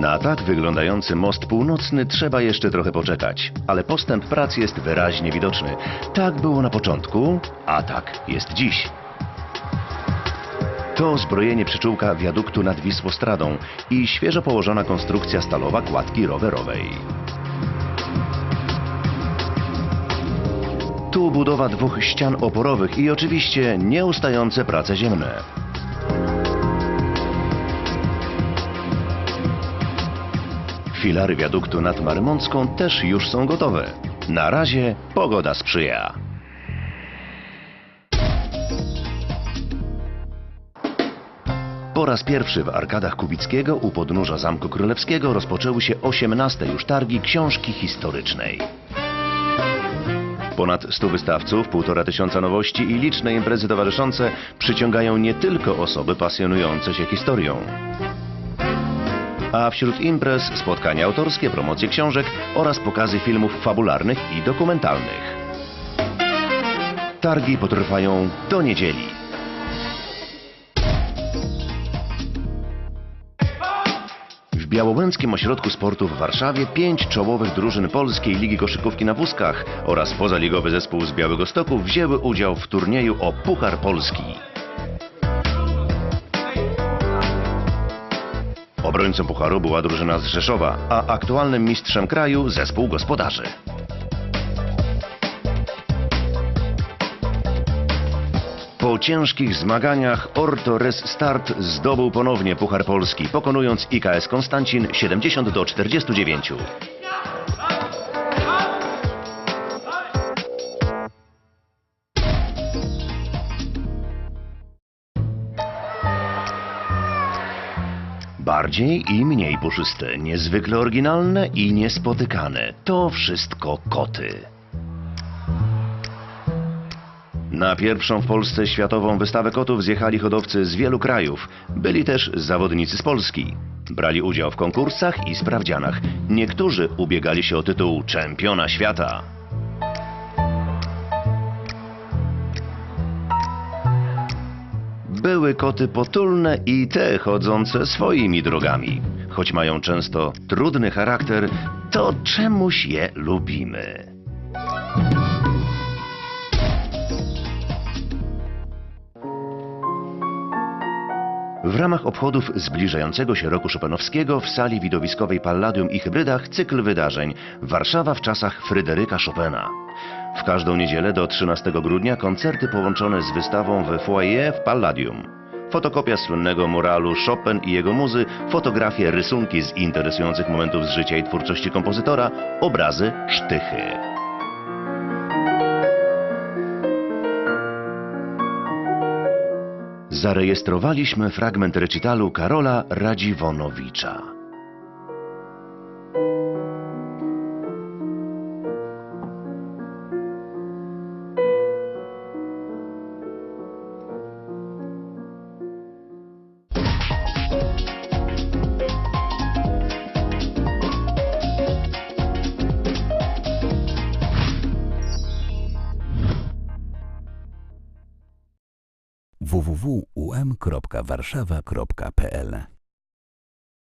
Na tak wyglądający most północny trzeba jeszcze trochę poczekać, ale postęp prac jest wyraźnie widoczny. Tak było na początku, a tak jest dziś. To zbrojenie przyczółka wiaduktu nad Wisłostradą i świeżo położona konstrukcja stalowa kładki rowerowej. Tu budowa dwóch ścian oporowych i oczywiście nieustające prace ziemne. Filary wiaduktu nad Marymącką też już są gotowe. Na razie pogoda sprzyja. Po raz pierwszy w arkadach Kubickiego u podnóża Zamku Królewskiego rozpoczęły się 18 już targi książki historycznej. Ponad 100 wystawców, półtora tysiąca nowości i liczne imprezy towarzyszące przyciągają nie tylko osoby pasjonujące się historią. A wśród imprez spotkania autorskie, promocje książek oraz pokazy filmów fabularnych i dokumentalnych. Targi potrwają do niedzieli. W Białołęckim Ośrodku Sportu w Warszawie pięć czołowych drużyn Polskiej Ligi Koszykówki na wózkach oraz pozaligowy zespół z Białego Stoku wzięły udział w turnieju o Puchar Polski. Obrońcą pucharu była drużyna z Rzeszowa, a aktualnym mistrzem kraju zespół gospodarzy. Po ciężkich zmaganiach Orto Res Start zdobył ponownie Puchar Polski, pokonując IKS Konstancin 70 do 49. Bardziej i mniej puszyste, niezwykle oryginalne i niespotykane. To wszystko koty. Na pierwszą w Polsce światową wystawę kotów zjechali hodowcy z wielu krajów. Byli też zawodnicy z Polski. Brali udział w konkursach i sprawdzianach. Niektórzy ubiegali się o tytuł czempiona świata. Były koty potulne i te chodzące swoimi drogami. Choć mają często trudny charakter, to czemuś je lubimy. W ramach obchodów zbliżającego się roku Chopinowskiego w sali widowiskowej Palladium i Hybrydach cykl wydarzeń Warszawa w czasach Fryderyka Chopina. W każdą niedzielę do 13 grudnia koncerty połączone z wystawą we foyer w Palladium. Fotokopia słynnego muralu Chopin i jego muzy, fotografie, rysunki z interesujących momentów z życia i twórczości kompozytora, obrazy, sztychy. Zarejestrowaliśmy fragment recitalu Karola Radziwonowicza. www.um.warszawa.pl